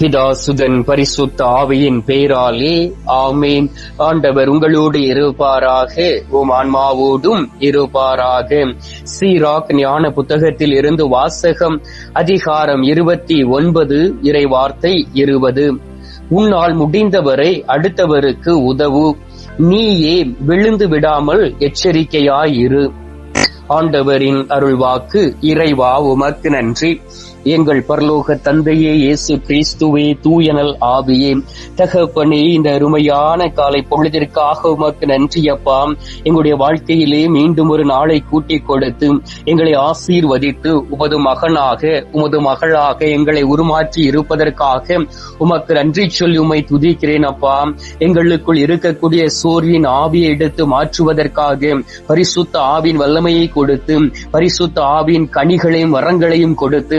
பிதா சுதன் பரிசுத்த ஆவியின் பேராலே ஆமேன். ஆண்டவர் உங்களோடு இருப்பாராக உம் ஆன்மாவோடும் இருப்பாராக. சீராக் ஞான புத்தகத்தில் இருந்து வாசகம் அதிகாரம் இருபத்தி ஒன்பது இறை வார்த்தை இருபது. உன்னால் முடிந்தவரை அடுத்தவருக்கு உதவு. நீயே விழுந்து விடாமல் எச்சரிக்கையாயிரு. ஆண்டவரின் அருள்வாக்கு இறைவா உமக்கு நன்றி. எங்கள் பரலோக தந்தையே இயேசு கிறிஸ்துவே தூயனல் ஆவியே. தகப்பனே இந்த அருமையான காலை பொழுதிற்காக உமக்கு நன்றி அப்பா. எங்களுடைய வாழ்க்கையிலே மீண்டும் ஒரு நாளை கூட்டிக் கொடுத்து எங்களை ஆசீர்வதித்து உமது மகனாக உமது மகளாக எங்களை உருமாற்றி இருப்பதற்காக உமக்கு நன்றி சொல்லி உமை துதிக்கிறேன் அப்பா. எங்களுக்குள் இருக்கக்கூடிய சோர்வின் ஆவியை எடுத்து மாற்றுவதற்காக பரிசுத்த ஆவின் வல்லமையை கொடுத்து பரிசுத்த ஆவின் கனிகளையும் வரங்களையும் கொடுத்து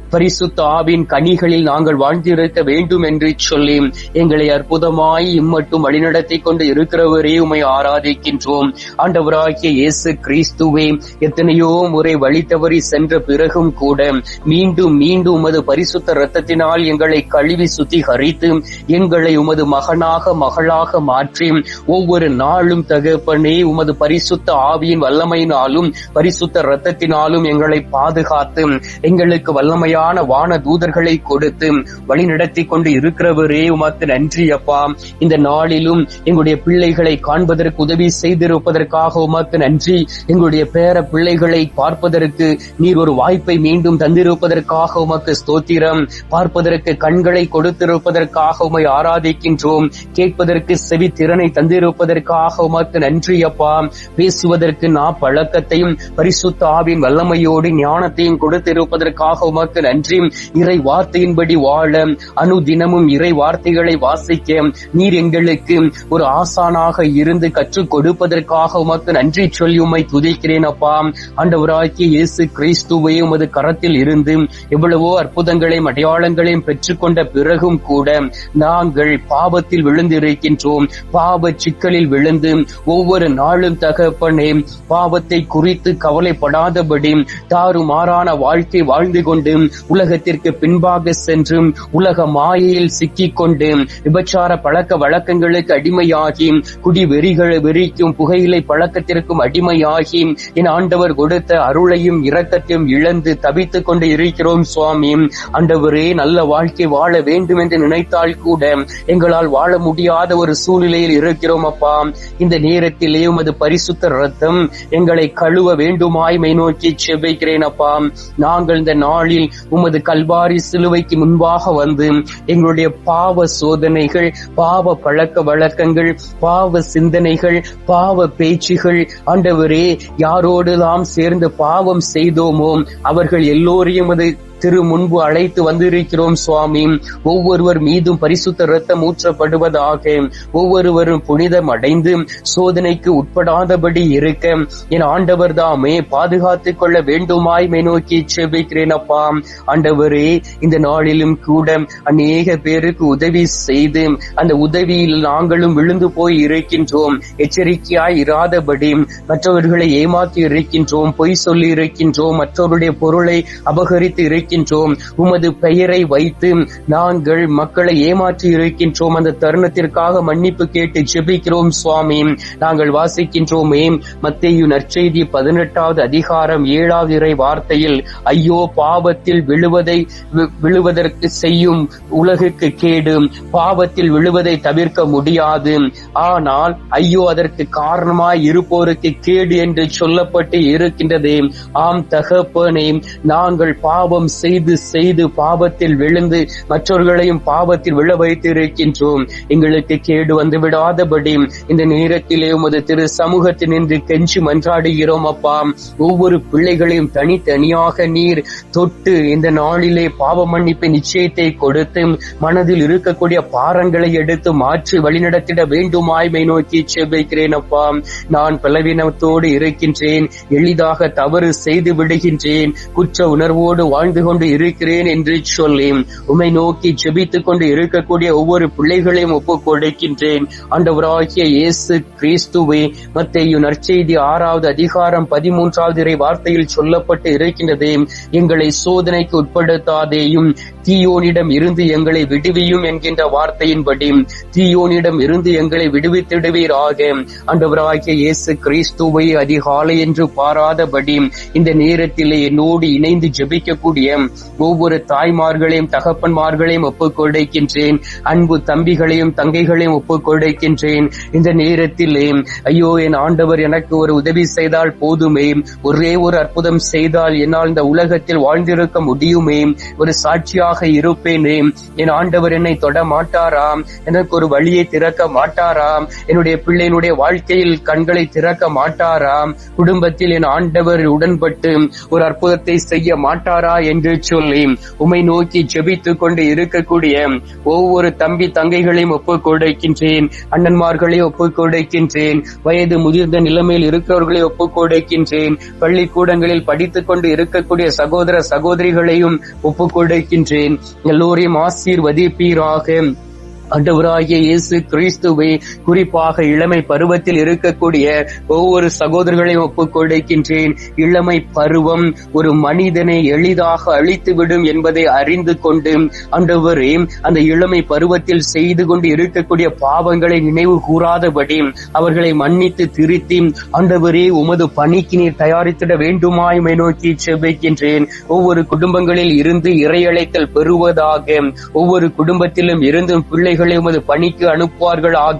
பரிசுத்த ஆவின் கனிகளில் நாங்கள் வாழ்ந்திருக்க வேண்டும் என்று சொல்லி எங்களை அற்புதமாய் இம்மட்டும் வழிநடத்தி கொண்டு இருக்கிறவரே உமை ஆராதிக்கின்றோம். ஆண்டவராகிய இயேசு கிறிஸ்துவே எத்தனையோ முறை வழி தவறி சென்ற பிறகும் கூட மீண்டும் மீண்டும் உமது பரிசுத்த ரத்தத்தினால் எங்களை கழுவி சுத்திகரித்து எங்களை உமது மகனாக மகளாக மாற்றி ஒவ்வொரு நாளும் தகப்பனே உமது பரிசுத்த ஆவியின் வல்லமையினாலும் பரிசுத்த ரத்தத்தினாலும் எங்களை பாதுகாத்து எங்களுக்கு மேன்மையான வான தூதர்களை கொடுத்து வழி நடத்தி கொண்டு இருக்கிறவரே உமக்கு நன்றி அப்பா. இந்த நாளிலும் எங்களுடைய பிள்ளைகளை காண்பதற்கு உதவி செய்திருப்பதற்காக உமக்கு நன்றி. எங்களுடைய பேர பிள்ளைகளை பார்ப்பதற்கு நீர் ஒரு வாய்ப்பை மீண்டும் தந்திருப்பதற்காக உமக்கு ஸ்தோத்திரம். பார்ப்பதற்கு கண்களை கொடுத்திருப்பதற்காக உமை ஆராதிக்கின்றோம். கேட்பதற்கு செவி திறனை தந்திருப்பதற்காக உமக்கு நன்றி அப்பா. பேசுவதற்கு நா பழக்கத்தையும் பரிசுத்த ஆவின் வல்லமையோடு ஞானத்தையும் கொடுத்திருப்பதற்காக உமக்கு நன்றி இறை வார்த்தையின்படி வாழ அனுதினமும் இறை வார்த்தைகளை வாசிக்க நீர் எங்களுக்கு ஒரு ஆசானாக இருந்து கற்றுக் கொடுப்பதற்காக உமக்கு நன்றி சொல்லி உமை துதிக்கிறேன் அப்பா. ஆண்டவராகிய இயேசு கிறிஸ்துவை உமது கரத்தில் இருந்து எவ்வளவோ அற்புதங்களையும் அடையாளங்களையும் பெற்றுக்கொண்ட பிறகும் கூட நாங்கள் பாவத்தில் விழுந்திருக்கின்றோம். பாவ சிக்கலில் விழுந்து ஒவ்வொரு நாளும் தகப்பனே பாவத்தை குறித்து கவலைப்படாதபடி தாறுமாறான வாழ்க்கை வாழ்ந்து கொண்டு உலகத்திற்கு பின்பாக சென்று உலக மாயையில் சிக்கிக் கொண்டு விபச்சார பழக்க வழக்கங்களுக்கு அடிமையாகி குடி வெறிகள் வெறிக்கும் புகையிலை பழக்கத்திற்கும் அடிமையாகி என் ஆண்டவர் கொடுத்த அருளையும் இரக்கத்தையும் இழந்து தவித்துக் கொண்டு இருக்கிறோம் சுவாமி. ஆண்டவரே நல்ல வாழ்க்கை வாழ வேண்டும் என்று நினைத்தால் கூட எங்களால் வாழ முடியாத ஒரு சூழ்நிலையில் இருக்கிறோம் அப்பா. இந்த நேரத்திலே உமது பரிசுத்த ரத்தம் எங்களை கழுவ வேண்டுமாய் மை நோக்கி செவ்வைக்கிறேன் அப்பா. நாங்கள் இந்த நாளில் உமது கல்வாரி சிலுவைக்கு முன்பாக வந்து எங்களுடைய பாவ சோதனைகள் பாவ பழக்க வழக்கங்கள் பாவ சிந்தனைகள் பாவ பேச்சுகள் ஆண்டவரே யாரோடு நாம் சேர்ந்து பாவம் செய்தோமோ அவர்கள் எல்லோரையும் அது திரு முன்பு அழைத்து வந்திருக்கிறோம் சுவாமி. ஒவ்வொருவர் மீதும் பரிசுத்த ரத்தம் ஊற்றப்படுவதாக. ஒவ்வொருவரும் புனிதம் அடைந்து சோதனைக்கு உட்படாதபடி இருக்க. என் ஆண்டவர் தாமே பாதுகாத்துக் கொள்ள வேண்டுமாய் நோக்கி செபிக்கிறேன் அப்பா. ஆண்டவரே இந்த நாளிலும் கூட அநேக பேருக்கு உதவி செய்து அந்த உதவியில் நாங்களும் விழுந்து போய் இருக்கின்றோம். எச்சரிக்கையாய் இராதபடி மற்றவர்களை ஏமாற்றி இருக்கின்றோம் பொய் சொல்லி இருக்கின்றோம். மற்றவருடைய பொருளை அபகரித்து இருக்கின்றோம். இருக்கின்றோம். உமது பெயரை வைத்து நாங்கள் மக்களை ஏமாற்றி இருக்கின்றோம். அந்த தருணத்திற்காக மன்னிப்பு கேட்டு ஜெபிக்கிறோம் சுவாமி. நாங்கள் வாசிக்கின்றோமே. மத்தேயு நற்செய்தி பதினெட்டாவது அதிகாரம் ஏழாவது இறை வார்த்தையில் ஐயோ பாவத்தில் விழுவதை விழுவதற்கு செய்யும் உலகுக்கு கேடு. பாவத்தில் விழுவதை தவிர்க்க முடியாது. ஆனால் ஐயோ அதற்கு காரணமாய் இருப்போருக்கு கேடு என்று சொல்லப்பட்டு இருக்கின்றது. ஆம் தகப்பனே நாங்கள் பாவம் செய்து செய்து பாவத்தில் விழுந்து மற்றவர்களையும் பாவத்தில் விழ வைத்து இருக்கின்றோம் எங்களுக்கு கேடு வந்து விடாதபடி இந்த நேரத்திலே உமது திரு சமூகத்தில் நின்று கெஞ்சி மன்றாடுகிறோம் அப்பா. ஒவ்வொரு பிள்ளைகளையும் தனித்தனியாக நீர் தொட்டு இந்த நாளிலே பாவ மன்னிப்பு நிச்சயத்தை கொடுத்து மனதில் இருக்கக்கூடிய பாரங்களை எடுத்து மாற்றி வழிநடத்திட வேண்டுமாய்மை நோக்கி செவ்வைக்கிறேன் அப்பா. நான் பலவீனத்தோடு இருக்கின்றேன். எளிதாக தவறு செய்து விடுகின்றேன். குற்ற உணர்வோடு வாழ்ந்து கொண்டு இருக்கிறேன் என்று சொல்லி உமை நோக்கி ஜெபித்துக் கொண்டு இருக்கக்கூடிய ஒவ்வொரு பிள்ளைகளையும் ஒப்புக் கொடுக்கின்றேன். ஆண்டவராகிய இயேசு கிறிஸ்துவை மத்தேயு நற்செய்தி ஆறாவது அதிகாரம் பதிமூன்றாவது இறை வார்த்தையில் சொல்லப்பட்டு இருக்கின்றது. எங்களை சோதனைக்கு உட்படுத்தாதேயும் தீயோனிடம் இருந்து எங்களை விடுவியும் என்கின்ற வார்த்தையின்படி தீயோனிடம் இருந்து எங்களை விடுவித்திடுவீராக. ஆண்டவராகிய இயேசு கிறிஸ்துவை அதிகாலை என்று பாராதபடி இந்த நேரத்திலே என்னோடு இணைந்து ஜெபிக்கக்கூடிய ஒவ்வொரு தாய்மார்களையும் தகப்பன்மார்களையும் ஒப்புக் கொடுக்கின்றேன். அன்பு தம்பிகளையும் தங்கைகளையும் ஒப்புக் கொடுக்கின்றேன். இந்த நேரத்திலே ஐயோ என் ஆண்டவர் எனக்கு ஒரு உதவி செய்தால் போதுமே. ஒரே ஒரு அற்புதம் செய்தால் என்னால் இந்த உலகத்தில் வாழ்ந்திருக்க முடியுமே. ஒரு சாட்சியாக இருப்பேனே. என் ஆண்டவர் என்னை தொட மாட்டாராம் எனக்கு ஒரு வழியை திறக்க மாட்டாராம் என்னுடைய பிள்ளையினுடைய வாழ்க்கையில் கண்களை திறக்க மாட்டாராம் குடும்பத்தில் என் ஆண்டவர் உடன்பட்டு ஒரு அற்புதத்தை செய்ய மாட்டாரா என் என்று சொல்லி உமை நோக்கி ஜெபித்துக் கொண்டு இருக்கக்கூடிய ஒவ்வொரு தம்பி தங்கைகளையும் ஒப்புக் கொடுக்கின்றேன் அண்ணன்மார்களை ஒப்புக் கொடுக்கின்றேன் வயது முதிர்ந்த நிலைமையில் இருக்கிறவர்களை ஒப்புக் கொடுக்கின்றேன் பள்ளிக்கூடங்களில் படித்துக் கொண்டு இருக்கக்கூடிய சகோதர சகோதரிகளையும் ஒப்புக் கொடுக்கின்றேன். எல்லோரையும் ஆசீர்வதிப்பீராக. அண்டவராகிய இயேசு கிறிஸ்துவை குறிப்பாக இளமை பருவத்தில் இருக்கக்கூடிய ஒவ்வொரு சகோதரர்களையும் ஒப்புக் கொடுக்கின்றேன். இளமை பருவம் ஒரு மனிதனை எளிதாக அழித்துவிடும் என்பதை அறிந்து கொண்டு அண்டவரே அந்த இளமை பருவத்தில் செய்து கொண்டு இருக்கக்கூடிய பாவங்களை நினைவு கூறாதபடி அவர்களை மன்னித்து திருத்தி ஆண்டவரே உமது பணிக்கு நீர் தயாரித்திட வேண்டுமாய்மை நோக்கி செபிக்கின்றேன். ஒவ்வொரு குடும்பங்களில் இருந்து இறையழைத்தல் பெறுவதாக ஒவ்வொரு குடும்பத்திலும் இருந்தும் பிள்ளைகள் பிள்ளைகளை உமது பணிக்கு அனுப்புவார்கள் ஆக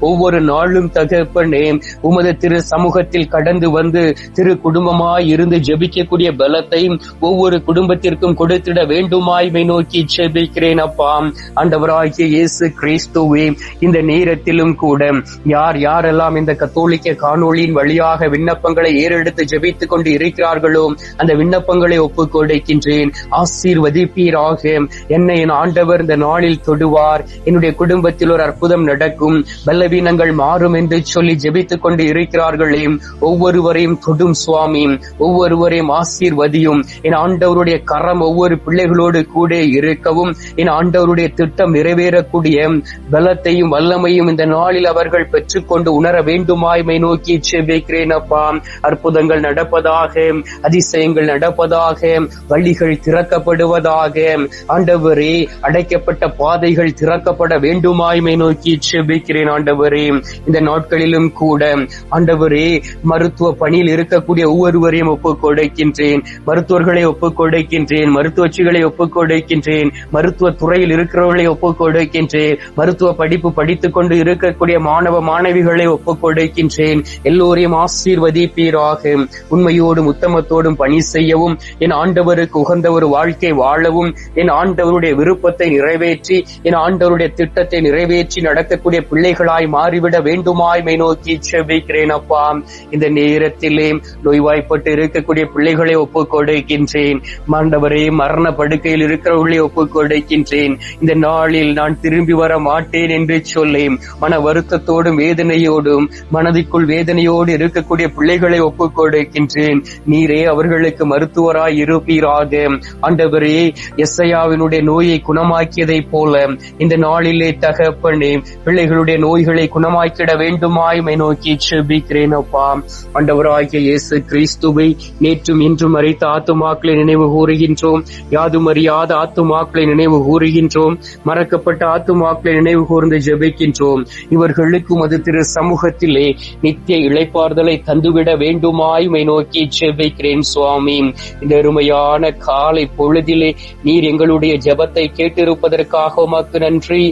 ஒவ்வொரு நாளும் தகப்பனே உமது திரு சமூகத்தில் கடந்து வந்து திரு குடும்பமாய் இருந்து ஜெபிக்கக்கூடிய பலத்தை ஒவ்வொரு குடும்பத்திற்கும் கொடுத்திட வேண்டுமாய்மை நோக்கி ஜெபிக்கிறேன் அப்பா. ஆண்டவராகிய இயேசு கிறிஸ்துவே இந்த நேரத்திலும் கூட யார் யாரெல்லாம் இந்த கத்தோலிக்க காணொளியின் வழியாக விண்ணப்பங்களை ஏறெடுத்து ஜெபித்துக் கொண்டு இருக்கிறார்களோ அந்த விண்ணப்பங்களை ஒப்புக் கொடுக்கின்றேன். ஆசீர்வதிப்பீராக. என்னை என் ஆண்டவர் இந்த நாளில் தொடுவார். என்னுடைய குடும்பத்தில் ஒரு அற்புதம் நடக்கும். பலவீனங்கள் மாறும் என்று சொல்லி ஜெபித்துக் கொண்டு இருக்கிறார்களே. ஒவ்வொருவரையும் தொடும் சுவாமி. ஒவ்வொருவரையும் ஆசீர்வதியும். என் ஆண்டவருடைய கரம் ஒவ்வொரு பிள்ளைகளோடு கூட இருக்கவும். என் ஆண்டவருடைய திட்டம் நிறைவேறக்கூடிய பலத்தையும் வல்லமையும் இந்த நாளில் அவர்கள் பெற்றுக்கொண்டு உணர வேண்டுமாய்மை நோக்கி செபிக்கிறேன் அப்பா. அற்புதங்கள் நடப்பதாக அதிசயங்கள் நடப்பதாக வழிகள் திறக்கப்படுவதாக. ஆண்டவரே அடைக்கப்பட்ட பாதைகள் திறக்கப்பட வேண்டுமாய்மை நோக்கி செபிக்கிறேன் ஆண்டவரே. இந்த நாட்களிலும் கூட ஆண்டவரே மருத்துவ பணியில் இருக்கக்கூடிய ஒவ்வொருவரையும் ஒப்புக் கொடுக்கின்றேன். மருத்துவர்களை ஒப்புக் கொடுக்கின்றேன். மருத்துவச்சிகளை ஒப்புக் கொடுக்கின்றேன். மருத்துவ துறையில் இருக்கிறவர்களை ஒப்புக் கொடுக்கின்றேன். மருத்துவ படிப்பு படித்துக் கொண்டு இருக்கக்கூடிய மாணவ மாணவிகளை ஒப்புக் கொடுக்கின்றேன். எல்லோரையும் ஆசீர்வதிப்பீராக. உண்மையோடும் உத்தமத்தோடும் பணி செய்யவும் என் ஆண்டவருக்கு உகந்த ஒரு வாழ்க்கை வாழவும் என் ஆண்டவருடைய விருப்பத்தை நிறைவேற்றி என் ஆண்டவருடைய திட்டத்தை நிறைவேற்றி நடக்கக்கூடிய பிள்ளைகளாய் மாறிவிட வேண்டுமாய் மை நோக்கி செபிக்கிறேன் அப்பா. இந்த நேரத்திலே நோய்வாய்ப்பட்டு இருக்கக்கூடிய பிள்ளைகளை ஒப்புக் கொடுக்கின்றேன் மாண்டவரே மரண படுக்கையில் இருக்கிறவர்களை ஒப்புக் கொடுக்கின்றேன் இந்த நாளில் நான் திரும்பி வர மாட்டேன் என்று சொல்லி மன வருத்தத்தோடும் வேதனையோடும் மனதிற்குள் வேதனையோடு இருக்கக்கூடிய பிள்ளைகளை ஒப்புக் கொடுக்கின்றேன் நீரே அவர்களுக்கு மருத்துவராய் இருப்பீராக. ஆண்டவரே எஸ்ஐயாவினுடைய நோயை குணமாக்கியதை போல இந்த நாள் நாளிலே தகப்பனே பிள்ளைகளுடைய நோய்களை குணமாக்கிட வேண்டுமாய்மை நோக்கி செபிக்கிறேன் அப்பா. ஆண்டவராகிய இயேசு கிறிஸ்துவை நேற்றும் இன்றும் அறித்த ஆத்துமாக்களை நினைவு கூறுகின்றோம். யாதும் அறியாத ஆத்துமாக்களை நினைவு கூறுகின்றோம். மறக்கப்பட்ட ஆத்துமாக்களை நினைவு கூர்ந்து ஜெபிக்கின்றோம். இவர்களுக்கும் அது திரு சமூகத்திலே நித்திய இழைப்பார்தலை தந்துவிட வேண்டுமாய்மை நோக்கி ஜெபிக்கிறேன் சுவாமி. இந்த அருமையான காலை பொழுதிலே நீர் எங்களுடைய ஜெபத்தை கேட்டிருப்பதற்காக உமக்கு நன்றி.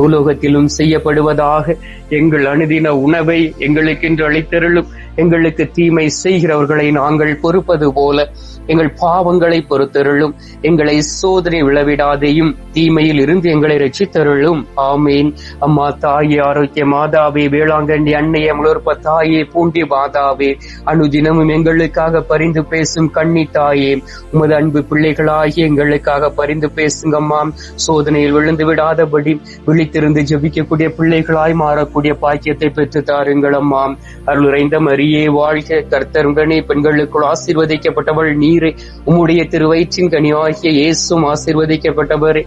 பூலோகத்திலும் செய்யப்படுவதாக எங்கள் அனுதின உணவை எங்களுக்கென்று அளித்தருளும். எங்களுக்கு தீமை செய்கிறவர்களை நாங்கள் பொறுப்பது போல எங்கள் பாவங்களை பொறுத்தருளும். எங்களை சோதனை விளவிடாதையும் தீமையில் இருந்து எங்களை ரசித்தருளும் ஆமீன். அம்மா தாயே ஆரோக்கிய மாதாவே வேளாங்கண்ணி அன்னைய முழுப்ப தாயே பூண்டி மாதாவே அனுதினமும் எங்களுக்காக பரிந்து பேசும் கண்ணி தாயே உமது அன்பு பிள்ளைகளாகி எங்களுக்காக பரிந்து பேசுங்கம்மா. சோதனையில் விழுந்து விடாதபடி விழித்திருந்து ஜெபிக்கக்கூடிய பிள்ளைகளாய் மாறக்கூடிய பாக்கியத்தை பெற்று தாருங்கள் அம்மா. அருளுரைந்த மரியே வாழ்க. கர்த்தருங்கனே பெண்களுக்குள் ஆசீர்வதிக்கப்பட்டவள் நீரே. உம்முடைய திருவயிற்றின் கனியாகிய இயேசும் ஆசீர்வதிக்கப்பட்டவரே.